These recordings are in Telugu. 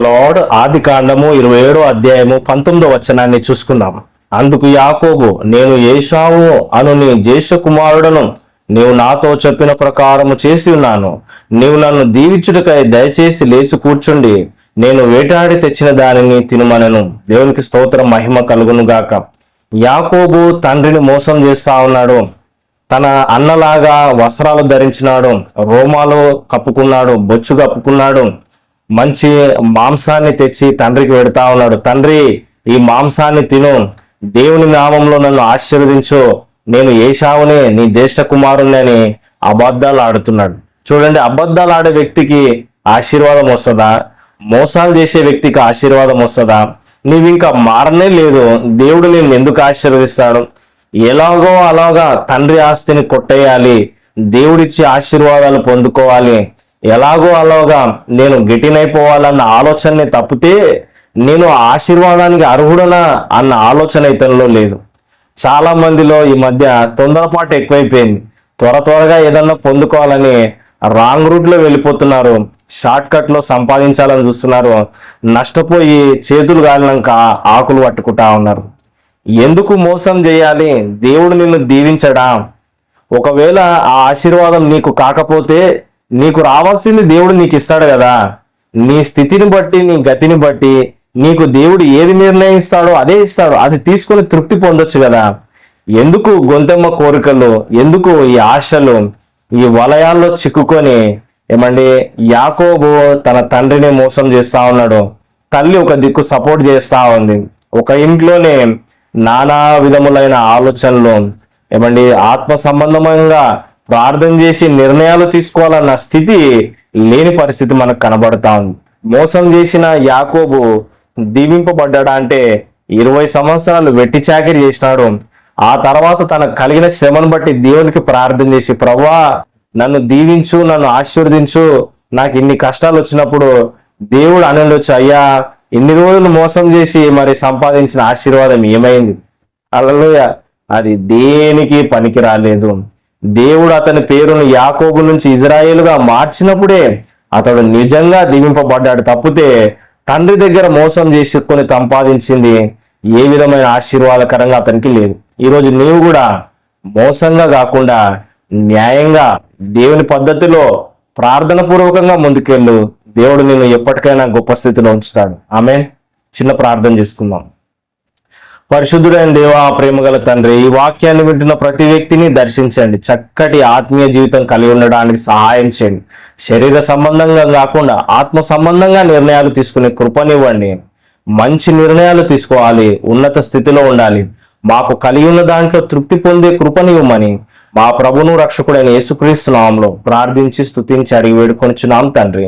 లార్డ్ ఆది కాండము ఇరవై ఏడో అధ్యాయము పంతొమ్మిదో వచనాన్ని చూసుకుందాం. అందుకు యాకోబు నేను ఏషావు అను నీ జ్యేష్ఠ కుమారుడను నీవు నాతో చెప్పిన ప్రకారము చేసి ఉన్నాను. నీవు నన్ను దీవించుటకై దయచేసి లేచి కూర్చుండి. నేను వేటాడి తెచ్చిన దానిని తినుమనను. దేవునికి స్తోత్రం మహిమ కలుగునుగాక యాకోబు తండ్రిని మోసం చేస్తా ఉన్నాడు. తన అన్నలాగా వస్త్రాలు ధరించినాడు. రోమాలు కప్పుకున్నాడు. బొచ్చు కప్పుకున్నాడు. మంచి మాంసాన్ని తెచ్చి తండ్రికి పెడతా ఉన్నాడు. తండ్రి ఈ మాంసాన్ని తిను. దేవుని నామంలో నన్ను ఆశీర్వదించు. నేను ఏషావుని నీ జ్యేష్ఠ కుమారుని అని అబద్ధాలు ఆడుతున్నాడు. చూడండి అబద్ధాలు ఆడే వ్యక్తికి ఆశీర్వాదం వస్తుందా? మోసాలు చేసే వ్యక్తికి ఆశీర్వాదం వస్తుందా? నీవు ఇంకా మారనే లేదు. దేవుడు నేను ఎందుకు ఆశీర్వదిస్తాడు? ఎలాగో అలాగా తండ్రి ఆస్తిని కొట్టేయాలి. దేవుడిచ్చి ఆశీర్వాదాలు పొందుకోవాలి. ఎలాగో అలాగా నేను గిటినైపోవాలన్న ఆలోచనని తప్పితే నేను ఆశీర్వాదానికి అర్హుడనా అన్న ఆలోచన ఇతనిలో లేదు. చాలా మందిలో ఈ మధ్య తొందరపాటు ఎక్కువైపోయింది. త్వర త్వరగా ఏదన్నా పొందుకోవాలని రాంగ్ రూట్లో వెళ్ళిపోతున్నారు. షార్ట్ కట్లో సంపాదించాలని చూస్తున్నారు. నష్టపోయి చేతులు కాలినాక ఆకులు పట్టుకుంటా ఉన్నారు. ఎందుకు మోసం చేయాలి? దేవుడు నిన్ను దీవించడా? ఒకవేళ ఆ ఆశీర్వాదం నీకు కాకపోతే నీకు రావాల్సింది దేవుడు నీకు ఇస్తాడు కదా. నీ స్థితిని బట్టి నీ గతిని బట్టి నీకు దేవుడు ఏది నిర్ణయిస్తాడో అదే ఇస్తాడు. అది తీసుకొని తృప్తి పొందొచ్చు కదా. ఎందుకు గొంతెమ్మ కోరికలు ఎందుకు ఈ ఆశలు ఈ వలయాల్లో చిక్కుకొని? ఏమండి యాకోబు తన తండ్రిని మోసం చేస్తా ఉన్నాడు. తల్లి ఒక దిక్కు సపోర్ట్ చేస్తా ఉంది. ఒక ఇంట్లోనే నానా విధములైన ఆలోచనలు. ఏమండి ఆత్మ సంబంధంగా ప్రార్థన చేసి నిర్ణయాలు తీసుకోవాలన్న స్థితి లేని పరిస్థితి మనకు కనబడతా ఉంది. మోసం చేసిన యాకోబు దీవింపబడ్డా అంటే ఇరవై సంవత్సరాలు వెట్టి చాకిరి చేసినాడు. ఆ తర్వాత తనకు కలిగిన శ్రమను బట్టి దేవునికి ప్రార్థన చేసి ప్రభా నన్ను దీవించు నన్ను ఆశీర్వదించు. నాకు ఇన్ని కష్టాలు వచ్చినప్పుడు దేవుడు అనొచ్చు అయ్యా ఇన్ని రోజులు మోసం చేసి మరి సంపాదించిన ఆశీర్వాదం ఏమైంది? అలలోయ అది దేనికి పనికి రాలేదు దేవుడు అతని పేరును యాకోబు నుంచి ఇజ్రాయేలుగా మార్చినప్పుడే అతడు నిజంగా దీవింపబడ్డాడు. తప్పితే తండ్రి దగ్గర మోసం చేసుకొని సంపాదించింది ఏ విధమైన ఆశీర్వాదకరంగా అతనికి లేదు. ఈరోజు నీవు కూడా మోసంగా కాకుండా న్యాయంగా దేవుని పద్ధతిలో ప్రార్థన పూర్వకంగా ముందుకెళ్ళు. దేవుడు నిన్ను ఎప్పటికైనా గొప్ప స్థితిలో ఉంచుతాడు. ఆమె చిన్న ప్రార్థన చేసుకుందాం. పరిశుద్ధుడైన దేవా ప్రేమగల తండ్రి ఈ వాక్యాన్ని వింటున్న ప్రతి వ్యక్తిని దర్శించండి. చక్కటి ఆత్మీయ జీవితం కలిగి ఉండడానికి సహాయం చేయండి. శరీర సంబంధంగా కాకుండా ఆత్మ సంబంధంగా నిర్ణయాలు తీసుకునే కృపనివ్వండి. మంచి నిర్ణయాలు తీసుకోవాలి. ఉన్నత స్థితిలో ఉండాలి. మాకు కలిగి ఉన్న దాంట్లో తృప్తి పొందే కృపనివ్వమని మా ప్రభును రక్షకుడైన యేసుక్రీస్తు నామంలో ప్రార్థించి స్థుతించి అడిగి వేడుకొనిచున్నాం తండ్రి.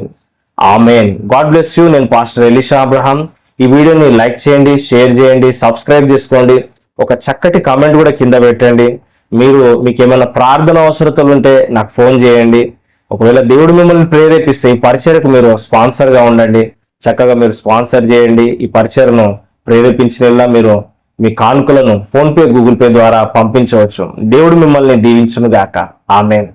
ఆమెన్. God bless you. నేను పాస్టర్ ఎలిషా అబ్రహాం. ఈ వీడియోని లైక్ చేయండి షేర్ చేయండి సబ్స్క్రైబ్ చేసుకోండి. ఒక చక్కటి కామెంట్ కూడా కింద పెట్టండి. మీరు మీకు ఏమైనా ప్రార్థన అవసరతలు ఉంటే నాకు ఫోన్ చేయండి. ఒకవేళ దేవుడు మిమ్మల్ని ప్రేరేపిస్తే ఈ పరిచయకు మీరు స్పాన్సర్గా ఉండండి. చక్కగా మీరు స్పాన్సర్ చేయండి. ఈ పరిచయను ప్రేరేపించిన మీరు మీ కానుకలను ఫోన్పే గూగుల్ పే ద్వారా పంపించవచ్చు. దేవుడు మిమ్మల్ని దీవించును గాక ఆమెన్.